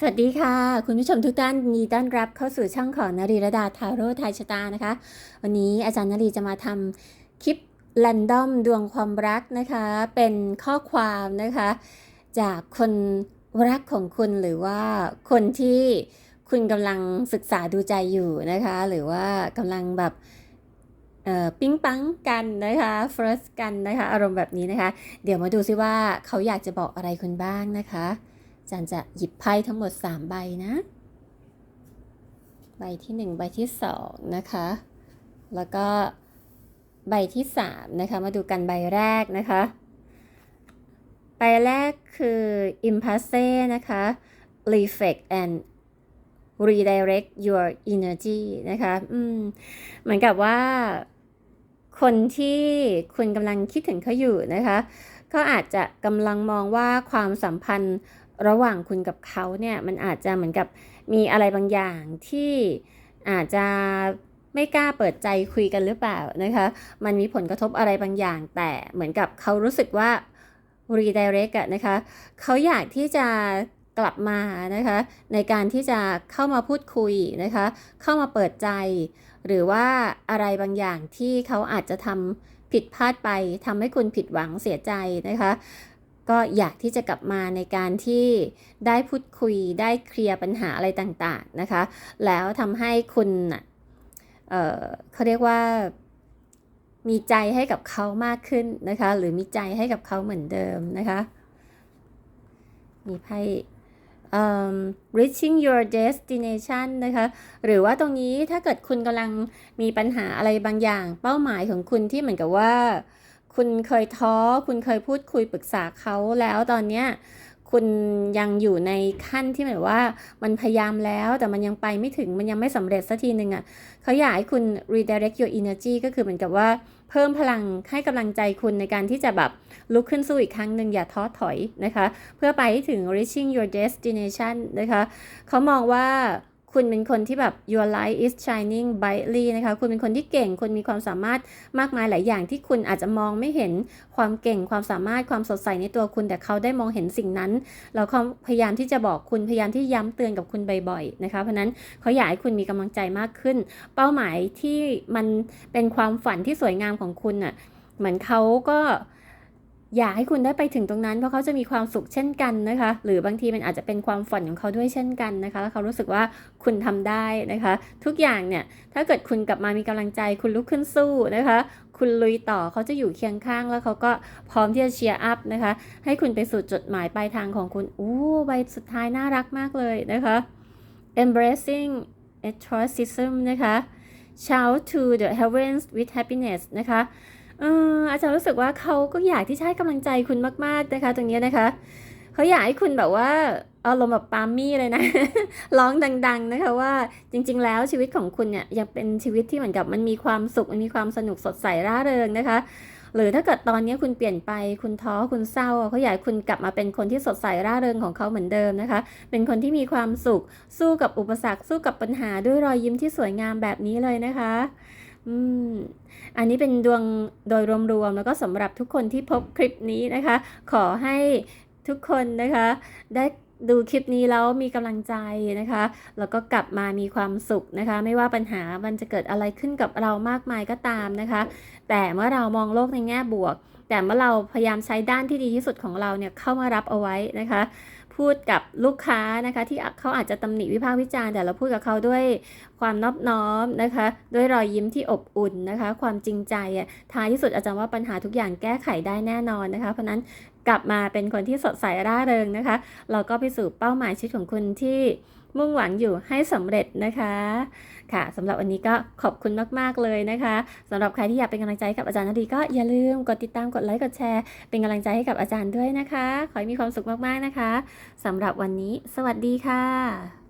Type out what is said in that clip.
สวัสดีค่ะ คุณผู้ชมทุกท่านยินดีต้อนรับเข้าสู่ช่องของนารีระดาทาโร่ไทยชะตานะคะ วันนี้อาจารย์นารีจะมาทำคลิปแรนดอมดวงความรักนะคะ เป็นข้อความนะคะ จากคนรักของคุณหรือว่าคนที่คุณกำลังศึกษาดูใจอยู่นะคะ หรือว่ากำลังแบบเออปิ๊งปังกันนะคะ first กันนะคะ อารมณ์แบบนี้นะคะ เดี๋ยวมาดูซิว่าเขาอยากจะบอกอะไรคุณบ้างนะคะ จารย์จะหยิบไพ่ทั้งหมด 3 ใบนะ ใบที่ 1 ใบที่ 2 นะคะ แล้วก็ใบที่ 3 นะคะ มาดูกันใบแรกนะคะ ใบแรกคือ impasse นะคะ reflect and redirect your energy นะคะอืมเหมือนกับว่าคนที่คุณกำลังคิดถึงเขาอยู่นะคะ ก็อาจจะกำลังมองว่าความสัมพันธ์ระหว่างคุณกับเขาเนี่ยมันอาจจะเหมือนกับมีอะไรบางอย่างที่อาจจะไม่กล้าเปิดใจคุยกันหรือเปล่านะคะ มันมีผลกระทบอะไรบางอย่าง แต่เหมือนกับเขารู้สึกว่า redirect อะนะคะ เขาอยากที่จะกลับมานะคะ ในการที่จะเข้ามาพูดคุยนะคะ เข้ามาเปิดใจ หรือว่าอะไรบางอย่างที่เขาอาจจะทำ ผิดพลาดไปทำให้คุณผิดหวังเสียใจนะคะ ก็อยากที่จะกลับมาในการที่ได้พูดคุยได้เคลียร์ปัญหาอะไรต่างๆนะคะ แล้วทำให้คุณน่ะเเขาเรียกว่ามีใจให้กับเขามากขึ้นนะคะ หรือมีใจให้กับเขาเหมือนเดิมนะคะ มีไพ่ reaching your destination นะคะ หรือว่าตรงนี้ถ้าเกิดคุณกำลังมีปัญหาอะไรบางอย่าง เป้าหมายของคุณที่เหมือนกับว่า คุณเคยท้อ คุณเคยพูดคุยปรึกษาเขาแล้วตอนเนี้ยคุณยังอยู่ในขั้นที่หมายว่ามันพยายามแล้วแต่มันยังไปไม่ถึงมันยังไม่สำเร็จสักทีหนึ่งอะเขาอยากให้คุณ redirect your energy ก็คือเหมือนกับว่า เพิ่มพลังให้กำลังใจคุณในการที่จะแบบลุกขึ้นสู้อีกครั้งหนึ่งอย่าท้อถอยนะคะ เพื่อไปให้ถึง reaching your destination นะคะเขามองว่า คุณเป็นคนที่แบบ your light is shining brightly นะคะ คุณเป็นคนที่เก่ง คุณมีความสามารถมากมายหลายอย่างที่คุณอาจจะมองไม่เห็นความเก่ง ความสามารถ ความสดใสในตัวคุณ แต่เขาได้มองเห็นสิ่งนั้นแล้วเขาพยายามที่จะบอกคุณ พยายามที่ย้ำเตือนกับคุณบ่อยๆ นะคะ เพราะนั้นเขาอยากให้คุณมีกำลังใจมากขึ้น เป้าหมายที่มันเป็นความฝันที่สวยงามของคุณน่ะ เหมือนเขาก็ อยากให้คุณได้ไปถึงตรงนั้นเพราะเขาจะมีความสุขเช่นกันนะคะ หรือบางทีมันอาจจะเป็นความฝันของเขาด้วยเช่นกันนะคะ แล้วเขารู้สึกว่าคุณทำได้นะคะ ทุกอย่างเนี่ยถ้าเกิดคุณกลับมามีกำลังใจคุณลุกขึ้นสู้นะคะ คุณลุยต่อเขาจะอยู่เคียงข้างแล้วเขาก็พร้อมที่จะเชียร์อัพนะคะ ให้คุณไปสู่จุดหมายปลายทางของคุณอู้ใบสุดท้ายน่ารักมากเลยนะคะ embracing atheism นะคะ shout to the heavens with happiness นะคะ เอออาจารย์รู้สึกว่าเขาก็อยากที่จะให้กำลังใจคุณมาก ๆนะคะ ตรงนี้นะคะเขาอยากให้คุณแบบว่าอารมณ์แบบปามี่เลยนะ ร้องดัง ๆ นะคะว่าจริง ๆ แล้วชีวิตของคุณเนี่ยยังเป็นชีวิตที่เหมือนกับมันมีความสุขมันมีความสนุกสดใสร่าเริงนะคะ หรือถ้าเกิดตอนนี้คุณเปลี่ยนไปคุณท้อคุณเศร้าเขาอยากคุณกลับมาเป็นคนที่สดใสร่าเริงของเขาเหมือนเดิมนะคะ เป็นคนที่มีความสุขสู้กับอุปสรรคสู้กับปัญหาด้วยรอยยิ้มที่สวยงามแบบนี้เลยนะคะ อืม อันนี้เป็นดวงโดยรวมๆแล้วก็สำหรับทุกคนที่พบคลิปนี้นะคะ ขอให้ทุกคนนะคะ ได้ดูคลิปนี้แล้วมีกำลังใจนะคะ แล้วก็กลับมามีความสุขนะคะ ไม่ว่าปัญหามันจะเกิดอะไรขึ้นกับเรามากมายก็ตามนะคะ แต่เมื่อเรามองโลกในแง่บวก แต่เมื่อเราพยายามใช้ด้านที่ดีที่สุดของเราเนี่ยเข้ามารับเอาไว้นะคะ พูดกับลูกค้านะคะ ที่เขาอาจจะตำหนิวิพากษ์วิจารณ์แต่เราพูดกับเขาด้วยความนอบน้อมนะคะ ด้วยรอยยิ้มที่อบอุ่นนะคะ ความจริงใจอะท้ายที่สุดอาจารย์ว่าปัญหาทุกอย่างแก้ไขได้แน่นอนนะคะ เพราะนั้น กลับมาเป็นคนที่สดใสร่าเริงนะคะ เราก็ไปสู่เป้าหมายชีวิตของคุณที่มุ่งหวังอยู่ให้สำเร็จนะคะ ค่ะสำหรับวันนี้ก็ขอบคุณมาก ๆ เลยนะคะสำหรับใครที่อยากเป็นกำลังใจกับอาจารย์นดีก็อย่าลืมกดติดตามกดไลค์กดแชร์ เป็นกำลังใจให้กับอาจารย์ด้วยนะคะ ขอให้มีความสุขมาก ๆ นะคะสำหรับวันนี้ สวัสดีค่ะ